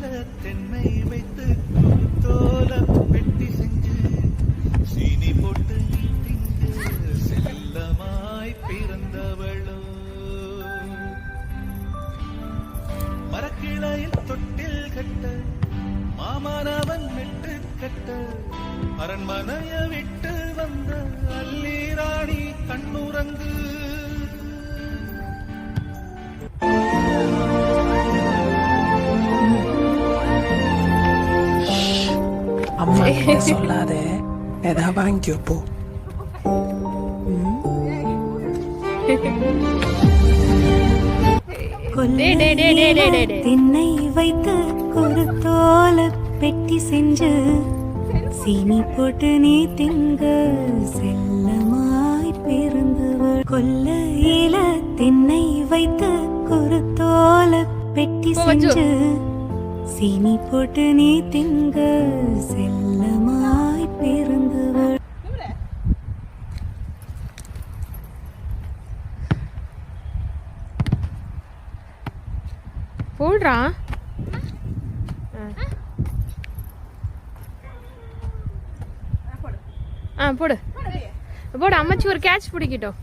கொல்லையில தென்னை வைத்து தோல பெட்டி செஞ்சு சீனி போட்டு திங்கு செல்லமாய் பிறந்தவளோ. மரக்கிளையில் தொட்டில் கட்ட மாமனவன் விட்டு கட்ட அரண்மனைய விட்டு வந்த அல்லீராணி கண்ணுறங்கு. அம்மா சொல்லாத ஏதா வாங்கிக்கோ போ. திண்ணை வைத்து குருத்தோல பெட்டி செஞ்சு சீனி போட்டு நீ திங்க செல்லமாய் பிறந்தவள் கொல்லையில திண்ணை வைத்து குருத்தோல பெட்டி போ, மஞ்சு. செஞ்சு சீனி போட்டு நீ திங்க செல்லமாய் பிறந்தவள் போடுறா. ஆ போடு. போடு அம்மாச்சி ஒரு கேட்ச் பிடிக்கிட்டோம்.